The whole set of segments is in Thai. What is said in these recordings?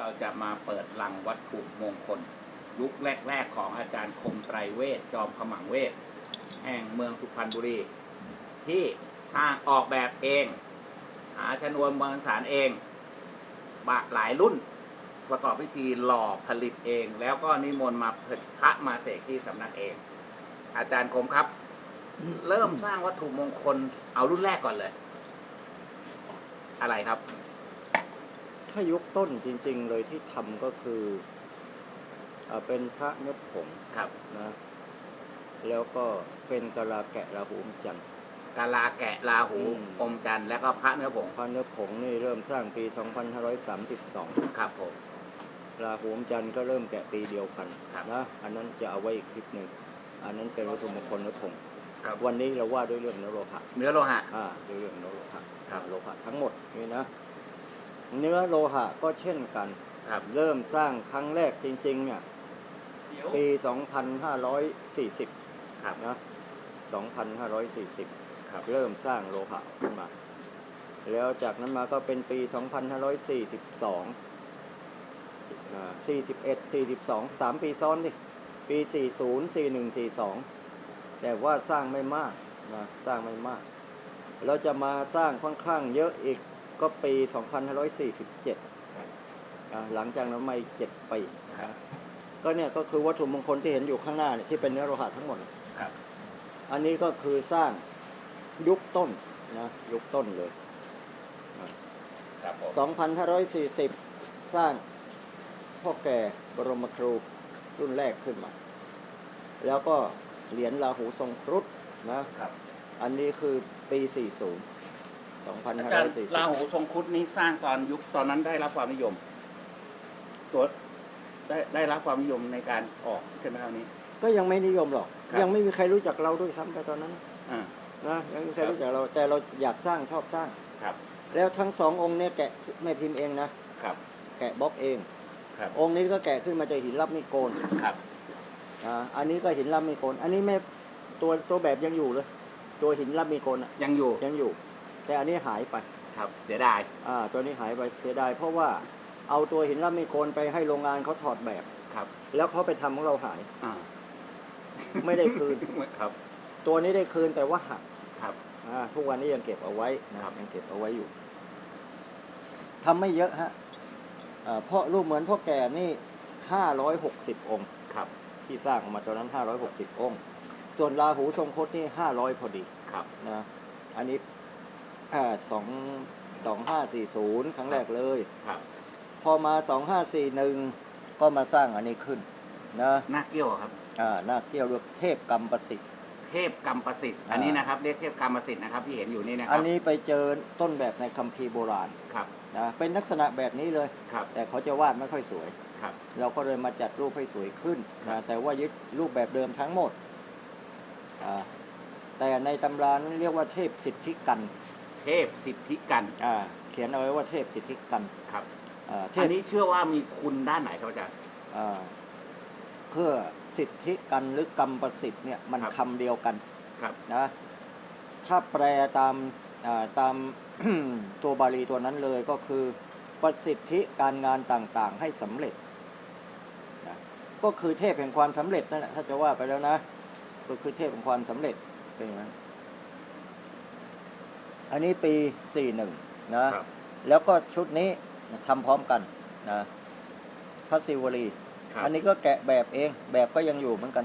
เราจะมาเปิดลังวัตถุมงคล ยุคแรก ๆ ของอาจารย์คมไตรเวทจอมขมังเวทแห่งเมืองสุพรรณบุรี ที่สร้างออกแบบเอง หาชนวนมวลสารเองบะหลายรุ่น ประกอบพิธีหล่อผลิตเอง แล้วก็นิมนต์มาผลิตพระมาเสกที่สำนักเอง อาจารย์คมครับ เริ่มสร้างวัตถุมงคลเอารุ่นแรกก่อนเลย อะไรครับ ถ้ายุคต้นจริง ๆ เลยที่ทำก็คืออาเป็นพระเนื้อผงครับ นะ แล้วก็เป็นกะลาแกะราหูอมจันทร์ กาลาแกะลาหูอืม อมจันทร์แล้วก็พระเนื้อผงพระเนื้อผงนี่เริ่มสร้างปี 2532ครับผม ราหูอมจันทร์ก็เริ่มแกะปีเดียวกันครับ นะ อันนั้นจะเอาไว้อีกคลิปหนึ่ง อันนั้นเป็นวัตถุมงคลเนื้อผงครับวันนี้เราว่าด้วยเรื่องเนื้อโลหะ เนื้อโลหะ อ่าด้วยเรื่องเนื้อโลหะครับ โลหะทั้งหมดนี่นะ เนื้อโลหะก็เช่นกัน ครับ เริ่มสร้างครั้งแรกจริงๆเนี่ยปี 2540ครับนะ2540 ครับ เริ่มสร้างโลหะขึ้นมา แล้วจากนั้นมาก็เป็นปี 2542อ่า41 42 3 ปีซ้อนดิปี 40 41 42 แต่ว่าสร้างไม่มากนะสร้างไม่มาก เราจะมาสร้างค่อนข้างเยอะอีก ก็ปี 2547อ่าหลังจากนั้นมาอีก7ปีครับก็เนี่ยก็คือวัตถุมงคลที่เห็นอยู่ข้างหน้าเนี่ยที่เป็นเนื้อโลหะทั้งหมด ครับ อันนี้ก็คือสร้างยุคต้นนะยุคต้นเลย ครับผม2540 สร้างพ่อแก่บรมครูรุ่นแรกขึ้นมา แล้วก็เหรียญราหูทรงครุฑนะครับ อันนี้คือปี 40 อาจารย์ลา2540หูทรงครุฑนี้สร้างตอนยุคตอนนั้นได้รับความนิยม ตัวได้ได้รับความนิยมในการออกใช่ไหมครับนี้ ก็ยังไม่นิยมหรอก ครับ ยังไม่มีใครรู้จักเราด้วยซ้ำไปตอนนั้นอ่า นะยังไม่มีใครครับ รู้จักเรา แต่เราอยากสร้างชอบสร้าง ครับแล้วทั้งสององค์เนี่ยแกะแม่พิมพ์เองนะครับแกะบล็อกเอง ครับองค์นี้ก็แกะขึ้นมาจากหินรับมีดโกนครับอ่าอันนี้ก็หินรับมีดโกน อันนี้ไม่ตัวตัวแบบยังอยู่เลย ตัวหินรับมีดโกนอะยังอยู่ยังอยู่ แต่อันนี้หายไปครับเสียดายอ่าตัวนี้หายไปเสียดายเพราะว่าเอาตัวหินรับมีดโกนไปให้โรงงานเขาถอดแบบ ครับแล้วเขาไปทำของเราหาย อ่าไม่ได้คืน ครับตัวนี้ได้คืนแต่ว่าหักครับ อ่าทุกวันนี้ยังเก็บเอาไว้นะครับ ยังเก็บเอาไว้อยู่ทำไม่เยอะฮะอ่าเพราะรูปเหมือนพ่อแก่นี่ห้าร้อยหกสิบองค์ ครับที่สร้างออกมาตอนนั้น 560 องค์ ส่วนราหูทรงคตนี่ 500 พอดีครับนะ อันนี้ อ่าสองสองห้าสี่ศูนย์ครั้งแรกเลย ครับพอมา2541ก็มาสร้างอันนี้ขึ้นนะหน้าเกี้ยวครับ อ่าหน้าเกี่ยวด้วยเทพกรรมประสิทธิ์ เทพกรรมประสิทธิ์ อ่า อันนี้นะครับเรียกเทพกรรมประสิทธิ์นะครับที่เห็นอยู่นี่นะคอัรันนี้ไปเจอต้นแบบในคัมภีร์โบราณครับนะเป็นลักษณะแบบนี้เลย ครับแต่เขาจะวาดไม่ค่อยสวย ครับ เราก็เลยมาจัดรูปให้สวยขึ้นครันะบแต่ว่ายึดรูปแบบเดิมทั้งหมดอ่าแต่ในตำรานั้นเรียกว่าเทพสิทธิกัน เทพสิทธิกันอ่าเขียนเอาไว้ว่าเทพสิทธิกันครับอ่าเทอัพนนี้เชื่อว่ามีคุณด้านไหนครับอาจารย์อ่าเพื่อสิทธิกันหรือกรรมประสิทธิ์เนี่ยมันครับ คำเดียวกัน ครับ นะถ้าแปลตามอ่าตาม ตัวบาลีตัวนั้นเลยก็คือประสิทธิการงานต่างๆให้สำเร็จนะก็คือเทพแห่งความสำเร็จนั่นแหละถ้าจะว่าไปแล้วนะก็คือเทพแห่งความสำเร็จเป็นอย่างนั้น อันนี้ปี 41 นะ ครับแล้วก็ชุดนี้ทำพร้อมกันนะพระศิวลี ครับอันนี้ก็แกะแบบเอง แบบก็ยังอยู่เหมือนกัน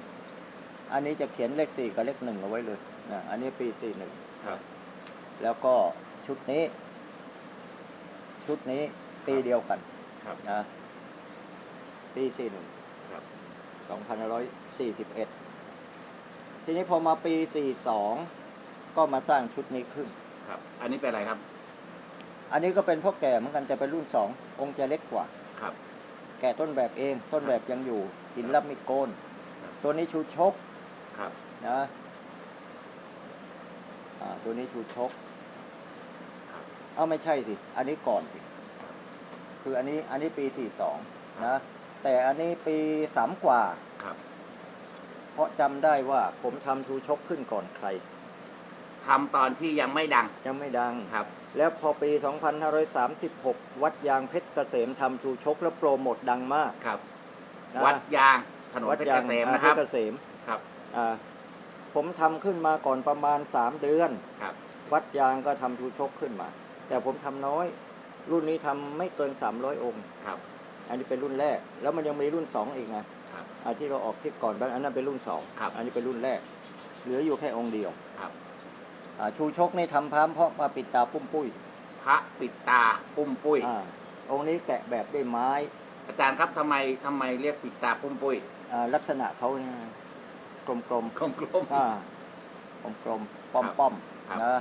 อันนี้จะเขียนเลขสี่กับเลขหนึ่งเอาไว้เลยนะอันนี้ปีสี่หนึ่งครับแล้วก็ชุดนี้ ชุดนี้ปีเดียวกันครับ นะปีสี่หนึ่งครับสองพันร้อยสี่สิบเอ็ดทีนี้พอมาปีสี่สองก็มาสร้างชุดนี้ขึ้น ครับ อันนี้เป็นอะไรครับอันนี้ก็เป็นพ่อแก่เหมือนกันจะเป็นรุ่นสององค์จะเล็กกว่า ครับ แก่ต้นแบบเอง ต้นแบบยังอยู่หินรับมีดโกน ครับ ตัวนี้ชูชกครับ นะอ่าตัวนี้ชูชกครับ เอาไม่ใช่สิ อันนี้ก่อนสิ คืออันนี้อันนี้ปีสี่สองนะแต่อันนี้ปีสามกว่า ครับ เพราะจำได้ว่าผมทำชูชกขึ้นก่อนใคร ททำตอนที่ยังไม่ดังยังไม่ดัง ครับ แล้วพอปี 2536 วัดยางเพชรเกษมทำชูชกแล้วโปรโมทดังมากครับ นะวัดยางถนนเพชรเกษมอ่านะครับเพชรเกษมครับอ่าผมทำขึ้นมาก่อนประมาณ 3 เดือน ครับ วัดยางก็ทำชูชกขึ้นมา แต่ผมทำน้อย รุ่นนี้ทำไม่เกิน 300 องค์ ครับ อันนี้เป็นรุ่นแรก แล้วมันยังมีรุ่น 2 อีกนะครับ อ่าที่เราออกคลิปก่อนบ้างอันนั้นเป็นรุ่น2ครับ อันนี้เป็นรุ่นแรก เหลืออยู่แค่องค์เดียว ครับ อ่าชูชกนี่ทำพร้ามเพราะมาปิดตาปุ้มปุ้ยพระปิดตาปุ้มปุ้ยอ่าองค์นี้แกะแบบด้วยไม้อาจารย์ครับทำไมทำไมเรียกปิดตาปุ้มปุ้ยอ่าลักษณะเขาเนี่ยกลมๆกลม ๆอ่ากลมๆป้อมครับป้อมครับนะ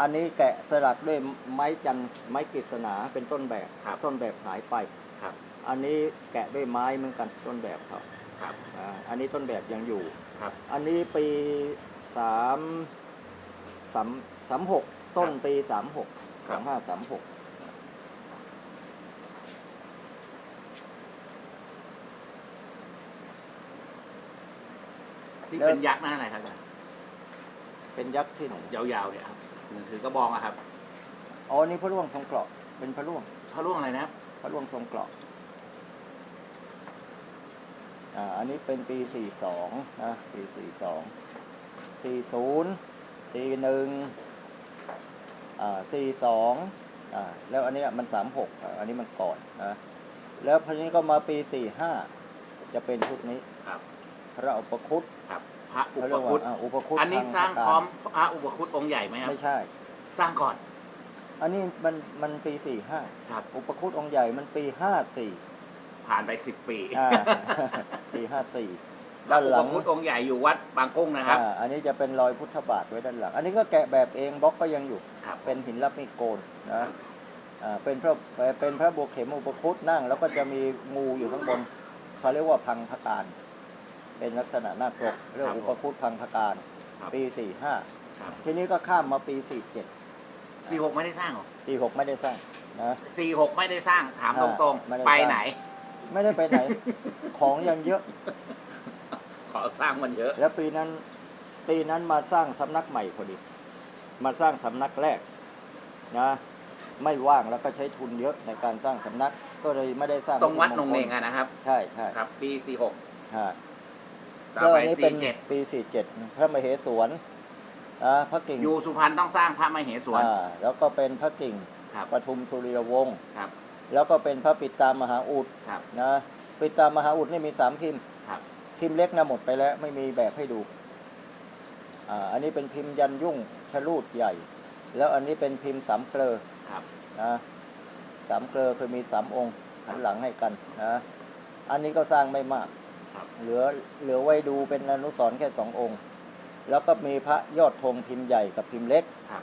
อันนี้แกะสลักด้วยไม้จันทร์ไม้กฤษณาเป็นต้นแบบครับต้นแบบหายไปครับ อันนี้แกะด้วยไม้เหมือนกันต้นแบบเขาครับ อ่าอันนี้ต้นแบบยังอยู่ ครับ อันนี้ปีสาม สามสามหกต้นปีสามหกคสรัอบงห้าสามหกที่เป็นยักษ์นั่นอะไรครับอาจารย์เป็นยักษ์ที่ไหนยาวๆเนี่ยครับเหมือนถือกระบองอะครับอ๋อนี่พระร่วงทรงเกราะเป็นพระร่วงพระร่วงอะไรนะครับพระร่วงทรงเกราะอ่าอันนี้เป็นปี42นะปี 42 40 41อ่า42อ่าแล้วอันเนี้ยมัน36อ่าอันนี้มันก่อนนะแล้วพอนี้ก็มาปี45จะเป็นชุดนี้ครับ พระอุปคุตครับ พระอุเขาปเรียกคุว่าตอ่าอุปคุตอันนี้ทสร้างพะกพร้อมพระอุปคุตองค์ใหญ่ไหมครับไม่ใช่ สร้างก่อน อันนี้มันมันปี45ครับ อุปคุตองค์ใหญ่มันปี54ผ่านไปสิบปีอ่าปีห้าสี่ พระด้านอุหลัปงคุตองค์ใหญ่อยู่วัดบางกุ้งนะครับ อ่าอันนี้จะเป็นรอยพุทธบาทไว้ด้านหลัง อันนี้ก็แกะแบบเองบล็อกก็ยังอยู่ ครับเป็นหินรับมีดโกนนะอ่าเป็นพระเป็นพระบัวเข็มอุปคุตนั่ง แล้วก็จะมีงูอยู่ข้างบนเขาเรียกว่าพังพการ เป็นลักษณะหน้าปกเรียกว่าอุปคุตพังพการ ครับ ปีสี่ห้าครับทีนี้ก็ข้ามมาปีสี่เจ็ดสี่หกไม่ได้สร้างหรอปีหกไม่ได้สร้างนะ สี่หกไม่ได้สร้างถามตอ่ารงไม่ได้ๆ ไปสร้าง ไหน ไม่ได้ไปไหน ของยังเยอะ ขอสร้างมันเยอะ แล้วปีนั้น ปีนั้นมาสร้างสำนักใหม่พอดี มาสร้างสำนักแรกนะ ไม่ว่างแล้วก็ใช้ทุนเยอะในการสร้างสำนัก ก็เลยไม่ได้สร้างตรงวัดนงเนงอะอะนะครับ ใช่ใช่ครับ ปีสี่หกฮะต่อก็ไปอันนี้เป็สี่นเจ็ดปีสี่เจ็ดพระมเหสวนอ่าพระกิ่งอยู่สุพรรณต้องสร้างพระมเหสวนอ่าแล้วก็เป็นพระกิ่งครับปทุมสุริยวงศ์ครับแล้วก็เป็นพระปิดตามหาอุดครับนะปิดตามหาอุดนี่มีสามพิมพ์ครับ พิมพ์เล็กนะหมดไปแล้ว ไม่มีแบบให้ดูอ่าอันนี้เป็นพิมพ์ยันยุ่งชะลูดใหญ่ แล้วอันนี้เป็นพิมพ์สามเกลอครับนะสามเกลอคือมีสามองค์หันหลังให้กันนะ อันนี้ก็สร้างไม่มากครับเหลือเหลือไว้ดูเป็นอนุสรณ์แค่สององค์ แล้วก็มีพระยอดธงพิมพ์ใหญ่กับพิมพ์เล็กครับ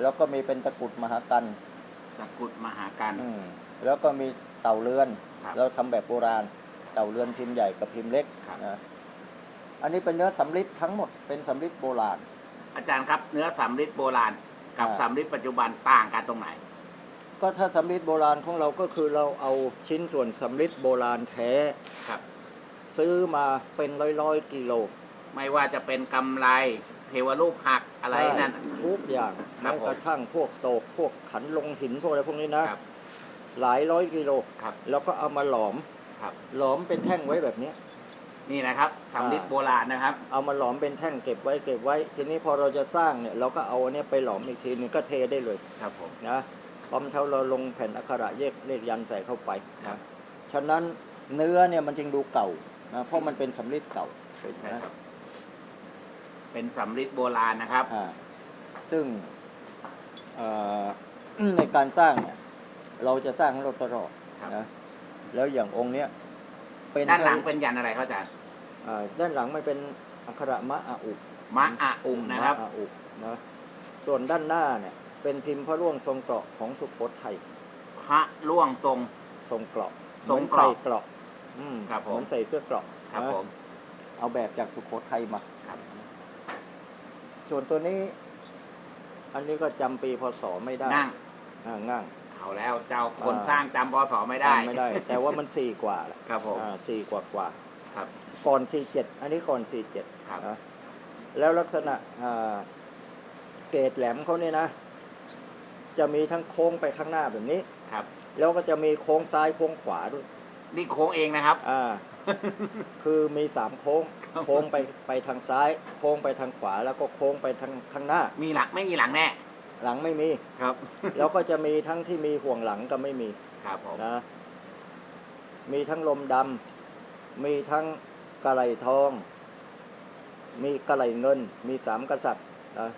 แล้วก็มีเป็นตะกรุดมหากันตะกรุดมหาการอืมแล้วก็มีเต่าเรือนครับเราทำแบบโบราณ เต่าเรือนพิมพ์ใหญ่กับพิมพ์เล็กครับ นะอันนี้เป็นเนื้อสำริดทั้งหมดเป็นสำริดโบราณ อาจารย์ครับเนื้อสำริดโบราณกับอ่า สำริดปัจจุบันต่างกันตรงไหน ก็ถ้าสำริดโบราณของเราก็คือเราเอาชิ้นส่วนสำริดโบราณแท้ ครับ ซื้อมาเป็นร้อยร้อยๆกิโลไม่ว่าจะเป็นกำไรเทวรูปหักอะไรนั่น ทุกอย่างครัแม้บผมกระทั่งพวกโตกพวกขันลงหินพวกอะไรพวกนี้นะ ครับ หลายร้อยกิโล ครับ แล้วก็เอามาหลอม ครับ หลอมเป็นแท่งไว้แบบเนี้ย นี่นะครับสำริดโบราณนะครับ เอามาหลอมเป็นแท่งเก็บไว้เก็บไว้ ทีนี้พอเราจะสร้างเนี่ยเราก็เอาอันเนี้ยไปหลอมอีกทีนึงก็เทได้เลยครับผม นะพร้อมเท่าเราลงแผ่นอักขระเลขเลขยันต์ใส่เข้าไปครันะบ ฉะนั้นเนื้อเนี่ยมันจึงดูเก่านะเพราะมันเป็นสำริดเก่าใช่นะครับ เป็นสำริดโบราณนะครับ อ่าซึ่งเอ่อ ในการสร้างเนี่ยเราจะสร้างให้เราตลอดครับ นะ แล้วอย่างองค์เนี้ยเป็นด้านหลังเป็นยันอะไรครับอาจารย์อ่าด้านหลังไม่เป็นอักขระมะอาอุมะอะอุงนะครับมอาอุนะส่วนด้านหน้าเนี่ย เป็นพิมพ์พระร่วงทรงเกราะของสุโขทัยพระล่วงทรง ทรงเกราะทรงหมือนเกราะใส่เกราะอืมครับผมเหมือนใส่เสื้อเกราะครับนะผมเอาแบบจากสุโขทัยมาครับ ส่วนตัวนี้ อันนี้ก็จำปีพศไม่ได้นั่งอ่าง่าง เอาแล้วเจ้าคนอ่าสร้างจำปศไม่ได้ จำไม่ได้ แต่ว่ามันสี่กว่าแหละครับผม อ่าสี่กว่ากว่าครับ ก่อนสี่เจ็ดอันนี้ก่อนสี่เจ็ดครับ นะแล้วลักษณะอ่าเกตแหลมเขาเนี่ยนะ จะมีทั้งโค้งไปข้างหน้าแบบนี้ ครับ แล้วก็จะมีโค้งซ้ายโค้งขวาด้วย นี่โค้งเองนะครับ อ่า คือมีสามโค้ง ครับ โค้งไปไปทางซ้าย โค้งไปทางขวา แล้วก็โค้งไปทางข้างหน้า มีหลังไม่มีหลังแน่ หลังไม่มี ครับแล้วก็จะมีทั้งที่มีห่วงหลังกับไม่มีครับผมนะ มีทั้งลมดำมีทั้งกระไหลทอง มีกระไหลเงิน มีสามกษัตริย์นะ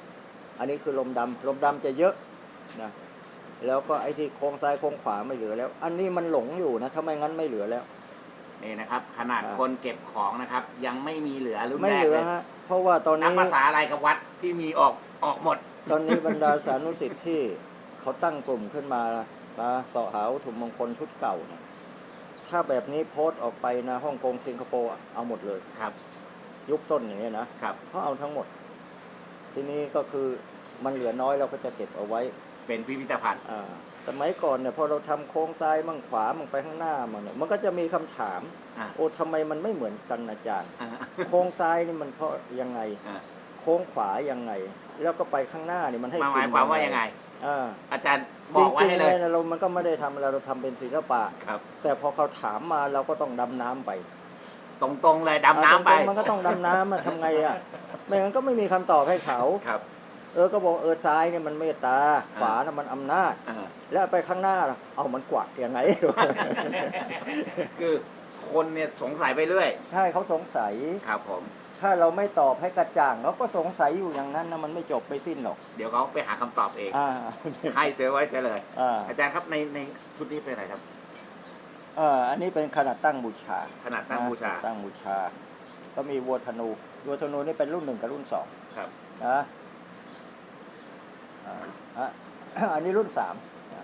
อันนี้คือลมดำลมดำจะเยอะนะแล้วก็ไอ้ที่โค้งซ้ายโค้งขวาไม่เหลือแล้ว อันนี้มันหลงอยู่นะถ้าไม่งั้นไม่เหลือแล้ว นี่นะครับ ขนาดครับ คนเก็บของนะครับ ยังไม่มีเหลือรุ่นไม่แรกเหลือเลยฮะเพราะว่าตอนนักนี้ภาษาอะไรกับวัดที่มีออกออกหมด ตอนนี้บรรดาสานุสิทธิ์ที่เขาตั้งกลุ่มขึ้นมานะเสาะหาวัตถุมงคลชุดเก่าเนี่ยถ้าแบบนี้โพสต์ออกไปนะฮ่องกงสิงคโปร์อะเอาหมดเลย ครับ ยุคต้นอย่างนี้ยนะครับเขาเอาทั้งหมด ทีนี้ก็คือมันเหลือน้อยเราก็จะเก็บเอาไว้ เป็นพิพิธภัณฑ์ อ่าสมัยก่อนเนี่ยพอเราทำโค้งซ้ายมั่งขวามั่งไปข้างหน้ามั่งเนี่ยมันก็จะมีคำถาม อะโอ้ทำไมมันไม่เหมือนกันอาจารย์ อะโค้งซ้ายนี่มันเพราะยังไง อะโค้งขวายังไง แล้วก็ไปข้างหน้านี่มันให้มาหมายคุณความว่ายังไง อ่าอาจารย์บอกไว้จริให้งๆเลยนี่เรา มันก็ไม่ได้ทำอะไรเราทำเป็นศิลปะ ครับ แต่พอเขาถามมาเราก็ต้องดำน้ำไปตรงๆเลยดำน้ำไปอ่าตรงๆมันก็ต้องดำน้ำมาทำไงอะไม่งั้นก็ไม่มีคำตอบให้เขา ครับ เออก็บอกเออซ้ายเนี่ยมันเมตตาขวาน่ะมันอำนาจ อ่า แล้วไปข้างหน้าล่ะเอามันกวักยังไง คือคนเนี่ยสงสัยไปเรื่อย ใช่เขาสงสัย ครับผม ถ้าเราไม่ตอบให้กระจ่างเขาก็สงสัยอยู่อย่างนั้นนะมันไม่จบไม่สิ้นหรอกเดี๋ยวเขาไปหาคำตอบเอง อ่า ให้เสียไว้เสียเลย อ่าอาจารย์ครับในในชุดนี้เป็นอะไรครับ เอ่าอันนี้เป็นขนาดตั้งบูชาขนาดตั้งบูชาตั้งบูชา ก็มีวัวธนูวัวธนูนี่เป็นรุ่นหนึ่งกับรุ่นสองครับ นะอ่าอะ อันนี้รุ่นสาม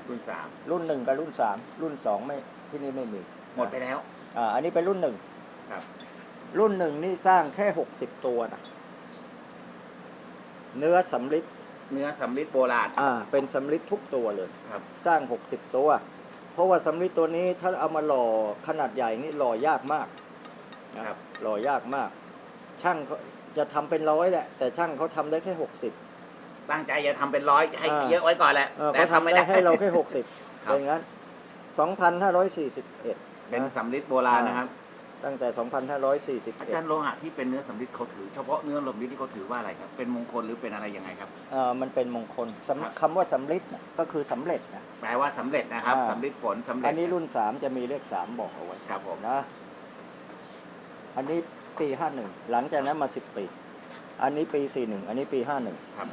รุ่นสามรุ่นหนึ่งกับรุ่นสามรุ่นสองไม่ที่นี่ไม่มีหมดไปแล้ว อ่าอันนี้เป็นรุ่นหนึ่งครับ รุ่นหนึ่งนี่สร้างแค่หกสิบตัวนะเนื้อสำลิดเนื้อสำลิดโบราณอ่า เป็นสำลิดทุกตัวเลย ครับ สร้างหกสิบตัว เพราะว่าสำลิดตัวนี้ถ้าเอามาหล่อขนาดใหญ่นี่หล่อยากมากนะครับ หล่อยากมาก ช่างเขาจะทำเป็นร้อยแหละ แต่ช่างเขาทำได้แค่หกสิบ ตั้งใจจะทำเป็นร้อยให้อ่า เยอะไว้ก่อนแหละเออแต่เขาทำทำไม่ได้ ได้ให้เราแค่หกสิบครับ เป็นงั้นสองพันห้าร้อยสี่สิบเอ็ด เป็นสำลิดโบราณนะครับ ตั้งแต่สองพันห้าร้อยสี่สิบอาเอ็จาดรย์โลหะที่เป็นเนื้อสำลิดเขาถือเฉพาะเนื้อสำลิดที่เขาถือว่าอะไรครับ เป็นมงคลหรือเป็นอะไรยังไงครับเอ่อมันเป็นมงคลสำครับคำว่าสำลิดน่ะก็คือสำเร็จนะ แปลว่าสำเร็จนะครับอ่า สำลิดผลสำเร็จอันนี้รุ่นสามจะมีเลขสามบอกเอาไว้ครับผมนะ อันนี้ปีห้าหนึ่งหลังจากนั้นมาสิบปี อันนี้ปีสี่หนึ่งอันนี้ปีห้าหนึ่งครับ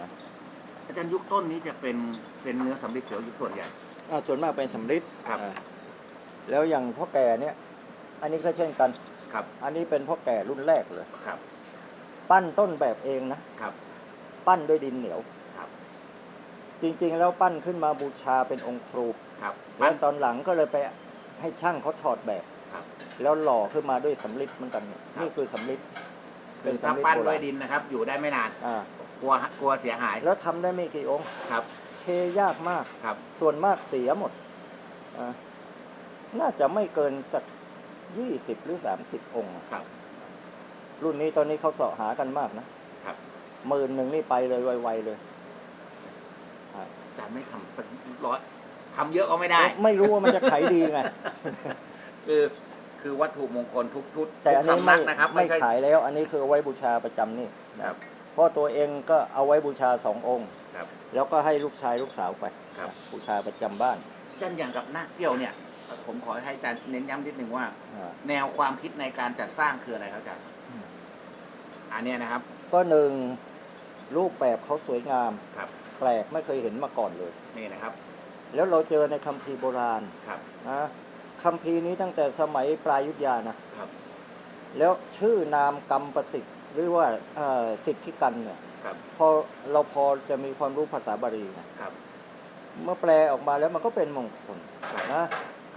อาจารย์ยุคต้นนี้จะเป็นเป็นเนื้อสำลิดเขียวยุคส่วนใหญ่ส่วนมากเป็นสำลิดครับ อ่าแล้วอย่างพ่อแก่เนี่ย อันนี้ก็เช่นกัน ครับอันนี้เป็นพ่อแก่รุ่นแรกเลย ครับปั้นต้นแบบเองนะ ครับ ปั้นด้วยดินเหนียว ครับ จริงๆ แล้วปั้นขึ้นมาบูชาเป็นองค์ครูครับแล้วตอนหลังก็เลยไปให้ช่างเขาถอดแบบ ครับ แล้วหล่อขึ้นมาด้วยสำลิดเหมือนกันเนี่ยครับนี่คือสำลิดคือถ้าปั้นด้วยดินนะครับ อยู่ได้ไม่นานอ่ากลัวกลัวเสียหายแล้วทำได้ไม่กี่องค์ครับเทยากมากครับ ส่วนมากเสียหมดอ่าน่าจะไม่เกินจาก ยี่สิบหรือสามสิบองค์อะครับ รุ่นนี้ตอนนี้เขาเสาะหากันมากนะครับหมื่นหนึ่งนี่ไปเลยไวๆเลย อาจารย์ไม่ทำสักร้อยทำเยอะก็ไม่ได้ ไม่รู้ว่ามันจะขายดีไง คือคือวัตถุมงคลทุกทุกแต่อันทุนี้กไม่สำนักนะครับไม่ใช่ขายแล้ว อันนี้คือเอาไว้บูชาประจำนี่นะครับเพราะตัวเองก็เอาไว้บูชาสององค์ครับแล้วก็ให้ลูกชายลูกสาวไปครับบูชาประจำบ้านอาจารย์อย่างกับหน้าเกี้ยวเนี่ย ผมขอให้อาจารย์เน้นย้ำนิดนึงว่า อ่าแนวความคิดในการจัดสร้างคืออะไรครับอาจารย์อืมอันเนี้ยนะครับ ก็หนึ่งรูปแบบเขาสวยงามครับ แปลกไม่เคยเห็นมาก่อนเลย นี่นะครับ แล้วเราเจอในคัมภีร์โบราณครับ นะคัมภีร์นี้ตั้งแต่สมัยปลายยุทธยานะครับ แล้วชื่อนามกรรมประสิทธิ์หรือว่าเอ่อสิทธิกันเนี่ยครับ พอเราพอจะมีความรู้ภาษาบาลีนะครับ เมื่อแปลออกมาแล้วมันก็เป็นมงคลครับ นะ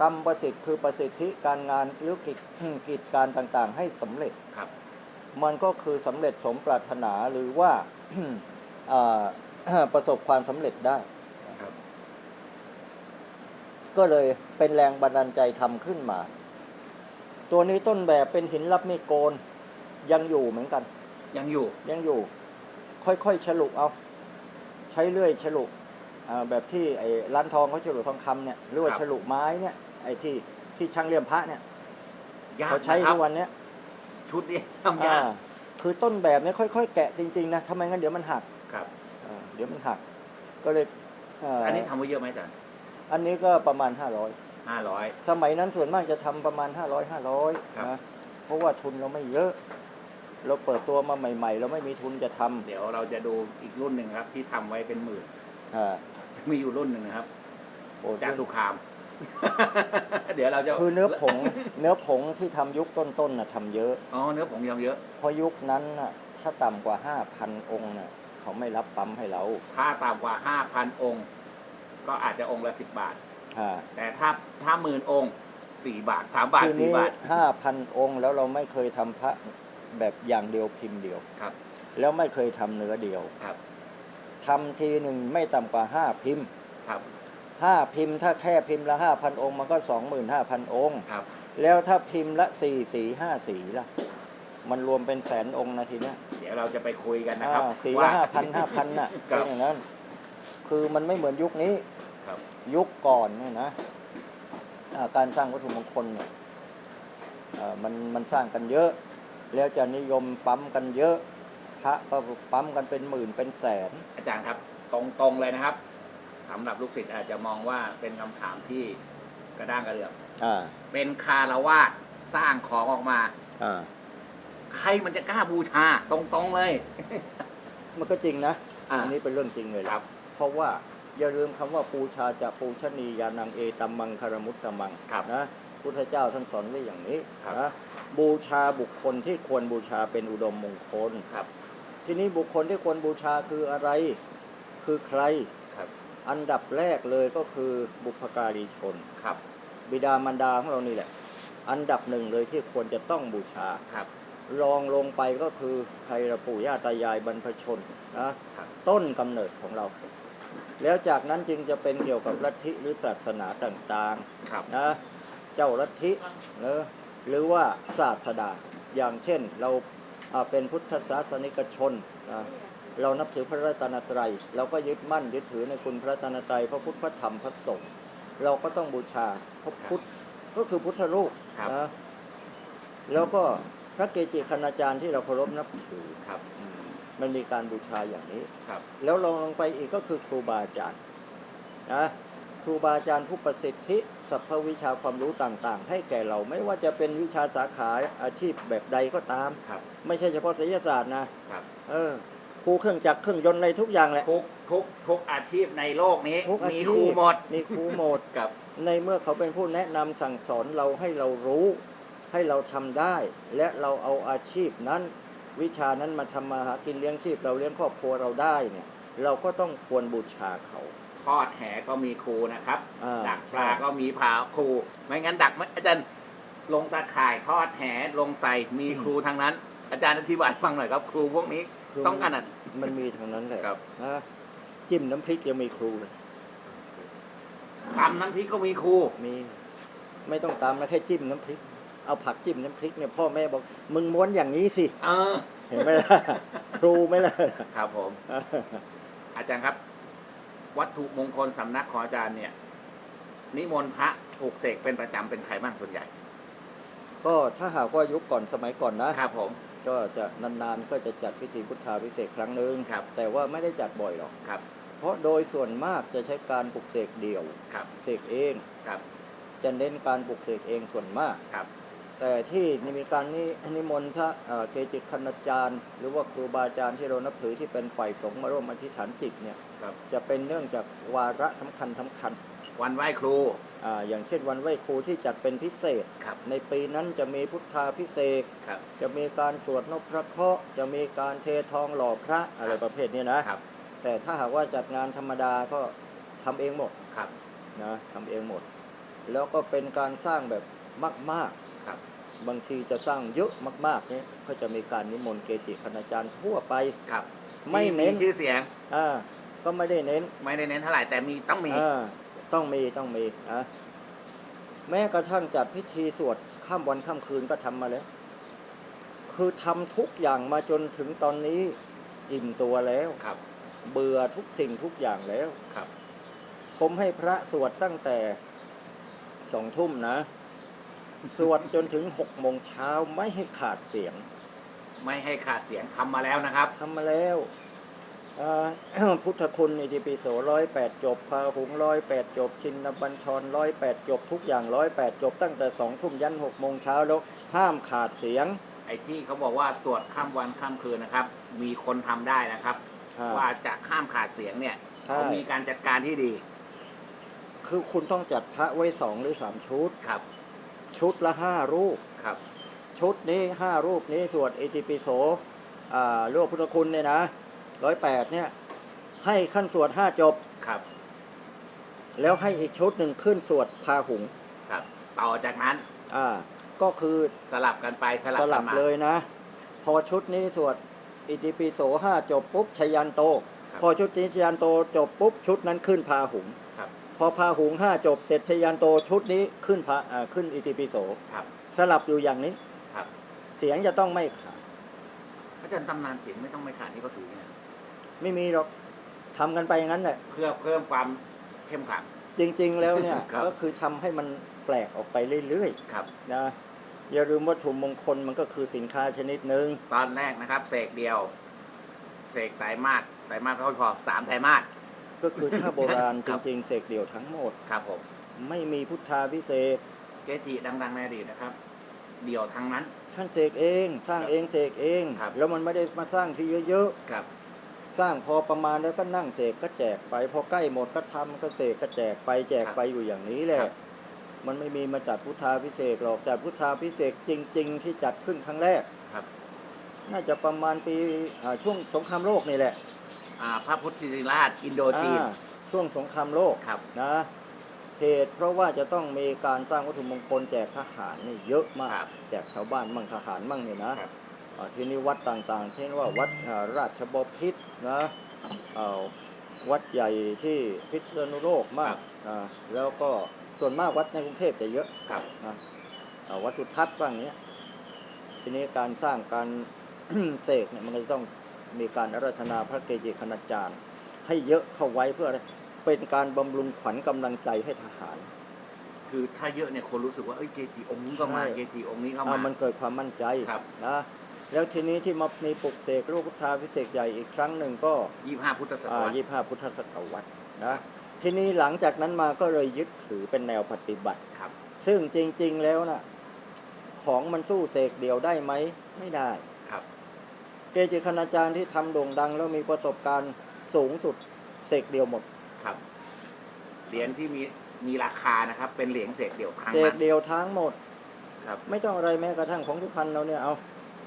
กรรมประสิทธิ์คือประสิทธิการงานหรือกิจกิจการต่างๆ ให้สำเร็จครับ มันก็คือสำเร็จสมปรารถนาหรือว่าเอ่อประสบความสำเร็จได้ครับก็เลยเป็นแรงบันดาลใจทำขึ้นมา ตัวนี้ต้นแบบเป็นหินรับมีดโกน ยังอยู่เหมือนกัน ยังอยู่ยังอยู่ ค่อยๆฉลุเอา ใช้เลื่อยฉลุอ่าแบบที่ไอ้ร้านทองเขาฉลุทองคำเนี่ยหรือว่าครับฉลุไม้เนี่ย ไอ้ที่ที่ช่างเลี่ยมพระเนี่ยยากเขาใช้นะครัทุบกวันเนี้ยชุดนี้ทำยากอ่าคือต้นแบบเนี่ยค่อยๆแกะจริงๆนะทำไมงั้นเดี๋ยวมันหักครับ อ่าเดี๋ยวมันหัก ก็เลยาอันนี้ทำไว้เยอะไหมอาจารย์อันนี้ก็ประมาณ 500 ห้าร้อย สมัยนั้นส่วนมากจะทำประมาณ 500 ครับ 500นะเพราะว่าทุนเราไม่เยอะ เราเปิดตัวมาใหม่ ๆ เราไม่มีทุนจะทเดี๋ยวเราจะดูอีกรุ่นหนึ่งครับ ที่ทำไว้เป็นหมื่นำอ่ามีอยู่รุ่นหนึ่งนะครับ โอ้จากทุกคาม เดี๋ยวเราจะคือเนื้อผง เนื้อผงที่ทำยุคต้นๆน่ะทำเยอะ อ๋อเนื้อผงยำเยอะ เพราะยุคนั้นน่ะถ้าต่ำกว่า 5,000 องค์น่ะเขาไม่รับปั๊มให้เราถ้าต่ำกว่าห้าพันองค์ ก็อาจจะองค์ละสิบบาท อ่าแต่ถ้าถ้าหมื่นองค์สี่บาทสามบาท ทีสี่นี้บาท 5,000 องค์แล้วเราไม่เคยทำพระแบบอย่างเดียวพิมพ์เดียว ครับ แล้วไม่เคยทำเนื้อเดียวครับ ทำทีหนึ่งไม่ต่ำกว่า 5 พิมพ์ ครับ 5พิมพ์ถ้าแค่พิมพ์ละ5,000องค์มันก็25,000องค์ ครับแล้วถ้าพิมพ์ละ4สี5สีล่ะ มันรวมเป็นแสนองค์นะทีเนี้ยเดี๋ยวเราจะไปคุยกันนะครับอ่าสีว่าละห้าพันห้าพันน่ะครัเป็นบอย่างนั้น คือมันไม่เหมือนยุคนี้ครับ ยุคก่อนเนี่ยนะอ่าการสร้างวัตถุมงคลเนี่ยอ่ามันมันสร้างกันเยอะ แล้วจะนิยมปั๊มกันเยอะ พระก็ปั๊มกันเป็นหมื่นเป็นแสน อาจารย์ครับตรงๆเลยนะครับ สำหรับลูกศิษย์อาจจะมองว่าเป็นคำถามที่กระด้างกระเดื่องอ่าเป็นคารวาสสร้างของออกมา อ่าใครมันจะกล้าบูชาตรงๆเลย มันก็จริงนะอ่า อันนี้เป็นเรื่องจริงเลยครับเพราะว่าอย่าลืมคำว่าปูชาจะปูชนียานังเอตัมมังคารมุตตมังครับนะพุทธเจ้าท่านสอนไว้อย่างนี้ครับ นะบูชาบุคคลที่ควรบูชาเป็นอุดมมงคล ครับ ทีนี้บุคคลที่ควรบูชาคืออะไร คือใครครับ อันดับแรกเลยก็คือบุพการีชน ครับ บิดามารดาของเรานี่แหละ อันดับหนึ่งเลยที่ควรจะต้องบูชา ครับ รองลงไปก็คือใครละปู่ย่าตายายบรรพชนนะครับ ต้นกำเนิดของเรา แล้วจากนั้นจึงจะเป็นเกี่ยวกับลัทธิหรือศาสนาต่างครับ ๆนะเจ้าลัทธิเนอะหรือว่าศาสดาอย่างเช่นเราอ่าเป็นพุทธศาสนิกชนนะ เรานับถือพระรัตนตรัย เราก็ยึดมั่นยึดถือในคุณพระรัตนตรัยพระพุทธพระธรรมพระสงฆ์เราก็ต้องบูชาพระพุทธก็คือพุทธรูปครับ นะแล้วก็พระเกจิคณาจารย์ที่เราเคารพนับถือครับมันมีการบูชาอย่างนี้ ครับ แล้วลงลงไปอีกก็คือครูบาอาจารย์นะครูบาอาจารย์ผู้ประสิทธิสัพพวิชาความรู้ต่างๆ ให้แก่เราไม่ว่าจะเป็นวิชาสาขาอาชีพแบบใดก็ตาม ครับ ไม่ใช่เฉพาะศิลปศาสตร์นะครับ เออ ครูเครื่องจักรเครื่องยนต์ในทุกอย่างแหละ ทุกทุกทุกอาชีพในโลกนี้ ทุกอามีชีพ ครูหมดมีครูหมดครับ ในเมื่อเขาเป็นผู้แนะนำสั่งสอนเราให้เรารู้ ให้เราทำได้ และเราเอาอาชีพนั้น วิชานั้นมาทำมาหากินเลี้ยงชีพ เราเลี้ยงครอบครัวเราได้เนี่ย เราก็ต้องควรบูชาเขา ทอดแหก็มีครูนะครับ อ่าดักปลาก็มีผาครู ไม่งั้นดักไม่อาจารย์ลงตาข่ายทอดแหลงใส่มีครูทางนั้น อาจารย์อธิบายฟังหน่อยครับ ครูพวกนี้ คือต้องกันอะมันมีทางนั้นแหละครับ นะจิ้มน้ำพริกยังมีครูเลย ตำน้ำพริกก็มีครูมีไม่ต้องตามนะแค่จิ้มน้ำพริก เอาผักจิ้มน้ำพริกเนี่ยพ่อแม่บอก มึงม้วนอย่างนี้สิ เออเห็นไหมล่ะ ครูไหมล่ะ ครับผม อาจารย์ครับ วัตถุมงคลสำนักของอาจารย์เนี่ย นิมนต์พระปลูกเสกเป็นประจำเป็นใครบ้างส่วนใหญ่ก็ถ้าหากว่ายุคก่อนสมัยก่อนนะครับผม ก็จะนานๆก็จะจัดพิธีพุทธาพิเศษกครั้งหนึ่งครับ แต่ว่าไม่ได้จัดบ่อยหรอก ครับ เพราะโดยส่วนมากจะใช้การปลุกเสกเดี่ยวครับ เสกเอง ครับ จะเน้นการปลุกเสกเองส่วนมาก ครับ แต่ที่มีการนี้นิมนต์พระเอ่อเกจิคณาจารย์ หรือว่าครูบาอาจารย์ที่เรานับถือที่เป็นฝ่ายสงฆ์มาร่วมอธิษฐานจิตเนี่ย ครับ จะเป็นเนื่องจากวาระสำคัญสำคัญวันไหว้ครู อ่าอย่างเช่นวันไหว้ครูที่จัดเป็นพิเศษครับในปีนั้นจะมีพุทธาพิเศษกครับจะมีการสวดนพพระเคราะห์ จะมีการเททองหล่อพระอะไรประเภทนี้นะครับแต่ถ้าหากว่าจัดงานธรรมดาก็ทำเองหมดครับนะทำเองหมด แล้วก็เป็นการสร้างแบบมากครับๆบางทีจะสร้างเยอะมาก ๆเนี่ยก็จะมีการนิมนต์เกจิคณาจารย์ทั่วไปครับ ไม่ที่เน้นชื่อเสียงอ่าก็ไม่ได้เน้น ไม่ได้เน้นเท่าไหร่แต่มีต้องมีอ่า ต้องมีต้องมีนะแม้กระทั่งจัดพิธีสวดข้ามวันข้ามคืนก็ทำมาแล้ว คือทำทุกอย่างมาจนถึงตอนนี้อิ่มตัวแล้วครับ เบื่อทุกสิ่งทุกอย่างแล้วครับ ผมให้พระสวดตั้งแต่สองทุ่มนะ สวดจนถึงหกโมงเช้าไม่ให้ขาดเสียง ไม่ให้ขาดเสียงทำมาแล้วนะครับทำมาแล้วอ่า พุทธคุณอิติปิโสร้อยแปดจบพาหุงร้อยแปดจบ ชินบัญชรร้อยแปดจบ ทุกอย่างร้อยแปดจบ ตั้งแต่สองทุ่มยันหกโมงเช้าแล้วห้ามขาดเสียง ไอ้ที่เขาบอกว่าตรวจข้ามวันข้ามคืนนะครับ มีคนทำได้นะครับอ่าว่าจะห้ามขาดเสียงเนี่ยใช่เขามีการจัดการที่ดี คือคุณต้องจัดพระไว้สองหรือสามชุดครับ ชุดละห้ารูปครับ ชุดนี้ห้ารูปนี้สวดอิติปิโสอ่าเรียกว่าพุทธคุณเนี่ยนะ ร้อยแปดเนี่ย ให้ขั้นสวดห้าจบ ครับ แล้วให้อีกชุดหนึ่งขึ้นสวดพาหุง ครับ ต่อจากนั้น อ่า ก็คือสลับกันไปสลับสกัลันบมาเลยนะ พอชุดนี้สวดอิติปิโสห้าจบปุ๊บชยันโต ครับพอชุดนี้ชยันโตจบปุ๊บชุดนั้นขึ้นพาหุง ครับ พอพาหุงห้าจบเสร็จชยันโตชุดนี้ขึ้นพาอ่าขึ้นอิติปิโส ครับ สลับอยู่อย่างนี้ ครับ เสียงจะต้องไม่ขาด อาจารย์ตำนานเสียงไม่ต้องไม่ขาดนี่ก็ถือเนี่ย ไม่มีหรอกทำกันไปอย่างนั้นแหละ เพื่อเพิ่มความเข้มขลัง จริง ๆ แล้วเนี่ย ครับ ก็คือทำให้มันแปลกออกไปเรื่อยครับ ๆนะอย่าลืมวัตถุมงคลมันก็คือสินค้าชนิดหนึ่งตอนแรกนะครับ เสกเดียว เสกไตรมาสไตรมาสก็พอสามไตรมาส ก็คือถ้าโบราณคจรับ ริง ๆ เสกเดี่ยวทั้งหมด ครับผม ไม่มีพุทธาพิเศษเกจิดังๆในอดีตนะครับ เดี่ยวทั้งนั้น ท่านเสกเอง สร้างเองเสกเอง ครับ แล้วมันไม่ได้มาสร้างที่เยอะครับๆ สร้างพอประมาณแล้วก็นั่งเสกก็แจกไป พอใกล้หมดก็ทำก็เสกก็แจกไปแจกไปอยู่อย่างนี้แหละมันไม่มีมาจัดพุทธาพิเศษกหรอกจัดพุทธาพิเศษกจริง ๆ ที่จัดขึ้นครั้งแรกครับ น่าจะประมาณปีอ่าช่วงสงครามโลกนี่แหละอ่าพระพุทธศิริราชอินโดจีนอ่าช่วงสงครามโลกครับนะเหตุเพราะว่าจะต้องมีการสร้างวัตถุมงคลแจกทหารนี่เยอะมากครับแจกชาวบ้านมั่งทหารมั่งเนี่ยนะครับอ่า ที่นี่วัดต่างๆเช่นว่าวัดอ่าราชบพิตรนะอ่าวัดใหญ่ที่พิษณุโลกมากอ่าแล้วก็ส่วนมากวัดในกรุงเทพจะเยอะครับนะอ่าวัดสุทัศน์บ้างเนี้ยทีนี้การสร้างการเสกเนี่ยมันก็จะต้องมีการอาราธนาพระเกจิคณาจารย์ ให้เยอะเข้าไว้เพื่ออะไรเป็นการบำรุงขวัญกำลังใจให้ทหาร คือถ้าเยอะเนี่ยคนรู้สึกว่าเอ้ยเกจิองค์นี้ก็มาใช่เกจิองค์นี้ก็อ่ามามันเกิดความมั่นใจครับนะ แล้วทีนี้ที่มามีปลุกเสกรูปพุทธาพิเศษกใหญ่อีกครั้งหนึ่งก็ยี่ห้าพุทธศตวรรษยี่ห้าพุทธศตวรรษนะทีนี้หลังจากนั้นมาก็เลยยึดถือเป็นแนวปฏิบัติครับ ซึ่งจริง ๆแล้วนะของมันสู้เสกเดียวได้ไหมไม่ได้ครับเกจิคณาจารย์ที่ทำโด่งดัง แล้วมีประสบการณ์สูงสุดเสกเดียวหมดครับเหรียญที่มีมีราคานะครับ เป็นเหรียญเศษเดี่ยวทั้งเสนั้กนเดียวทั้งหมด ครับ ไม่ต้องอะไรแม้กระทั่งของทุกพันเราเนี่ยเอา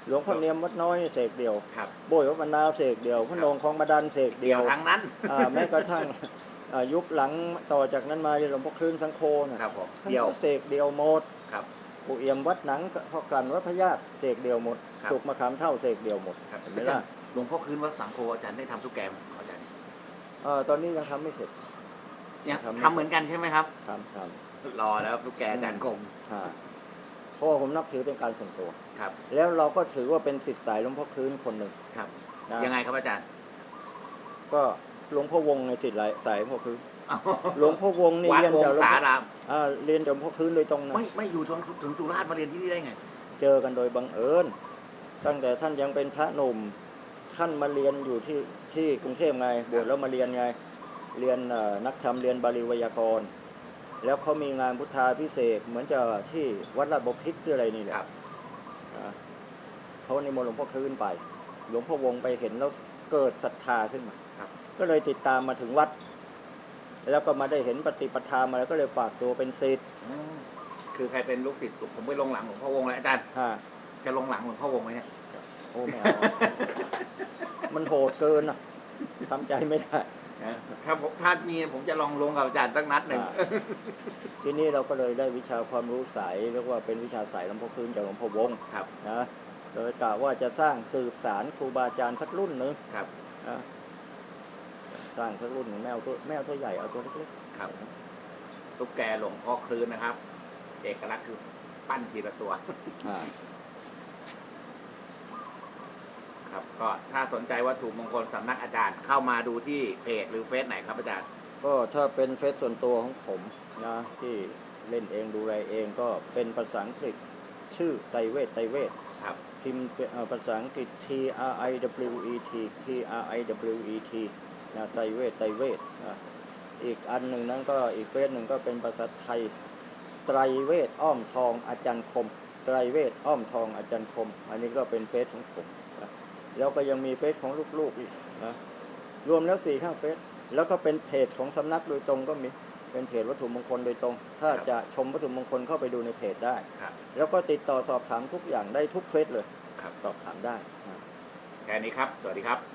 หลวงพ่อเนียมวัดน้อยเสกเดียวครับ โบยวัดมะนาวเสกเดียวพระนงของมาดันเสกเดีเดี่ยยววทั้งนั้นอ่าแม้กระทั่งอ่ายุคหลังต่อจากนั้นมาหลวงพ่อคลื่นสังโคนะ ครับผมท่านเดี่ยว ก็เสกเดียวหมดครับปู่เอี่ยมวัดหนังพ่อกลั่นวัดพระญาติเสกเดียวหมด ครับ สุกมะขามเท่าเสกเดียวหมด ครับเห็นไหมอาจารล่ะ ย์หลวงพ่อคืนวัดสังโฆอาจารย์ได้ทำทุกแกมของอาจารย์เอ่อตอนนี้ยังทำไม่เสร็จ ยังทำไม่ทำเหมือนกันใช่ไหมครับ ทำทรอแล้วทุกแกอาจารย์คงำฮะเพราะว่าผมนับถือเป็นการส่วนตัว ครับ แล้วเราก็ถือว่าเป็นสิทธิ์สายหลวงพ่อคลื่นคนหนึ่งครับ นะยังไงครับอาจารย์ก็หลวงพ่อวงในสิทธิ์สายหลวงพ่อคลื่นหลวงพ่อวงนี่วัดเรียนวจากงหลวงสาพ่อราม อ่าเรียนจากหลวงพ่อคลื่นโดยตรงนะ ไม่ไม่อยู่ถึงถึงสุราษฎร์มาเรียนที่นี่ได้ไง เจอกันโดยบังเอิญตั้งแต่ท่านยังเป็นพระหนุ่มท่านมาเรียนอยู่ที่ที่กรุงเทพไงบวชแล้วมาเรียนไง เรียนเอ่อนักธรรมเรียนบาลีไวยากรณ์แล้วเขามีงานพุทธาพิเศษกเหมือนจะที่วัดราชบพิตรหรืออะไรนี่แหละครับอ่า เขาในมนต์หลวงพ่อคลื่นไป หลวงพ่อวงไปเห็นแล้วเกิดศรัทธาขึ้นมาครับก็เลยติดตามมาถึงวัด แล้วก็มาได้เห็นปฏิปทามาแล้วก็เลยฝากตัวเป็นศิษย์อืมคือใครเป็นลูกศิษย์ผมไปลงหลังหลวงพ่อวงเลยอาจารย์ฮะจะลงหลังหลวงพ่อวงไหมเนี่ยโอ้ไม่เอามันโหดเกินอะทำใจไม่ได้ ถ้าผมถ้ามีผมจะลองลงกับอาจารย์ตั้งนัดหนึ่งอ่าทีนี้เราก็เลยได้วิชาความรู้สายเรียกว่าเป็นวิชาสายหลวงพ่อคืนจากหลวงพ่อวงครับ นะโดยกะว่าจะสร้างสืบสารครูบาอาจารย์สักรุ่นหนึ่งครับ นะสร้างสักรุ่นหนึ่งแมวตัวแมวตัวใหญ่เอาตัวเล็กครับตุ๊กแกหลวงพ่อคลืนนะครับ เอกลักษณ์คือปั้นทีละตัว ๆ อ่าคครับ ก็ถ้าสนใจวัตถุมงคลสำนักอาจารย์เข้ามาดูที่เพจหรือเฟซไหนครับอาจารย์ ก็ถ้าเป็นเฟซส่วนตัวของผมนะที่เล่นเองดูแลเองก็เป็นภาษาอังกฤษชื่อไตรเวทไตรเวทครับ พิมพ์เป็นเอ่อภาษาอังกฤษ T R I W E T T R I W E T นะไตรเวทไตรเวทนะอีกอันหนึ่งนั้นก็อีกเฟซหนึ่งก็เป็นภาษาไทย ไตรเวทอ้อมทองอาจารย์คม ไตรเวทอ้อมทองอาจารย์คม อันนี้ก็เป็นเฟซของผมนะ แล้วก็ยังมีเฟซของลูกๆอีกนะรวมแล้วสี่ห้าเฟซแล้วก็เป็นเพจของสำนักโดยตรงก็มีเป็นเพจวัตถุมงคลโดยตรง ถ้าครับจะชมวัตถุมงคลเข้าไปดูในเพจได้ครับแล้วก็ติดต่อสอบถามทุกอย่างได้ทุกเฟซเลยครับสอบถามได้นะแค่นี้ครับ สวัสดีครับ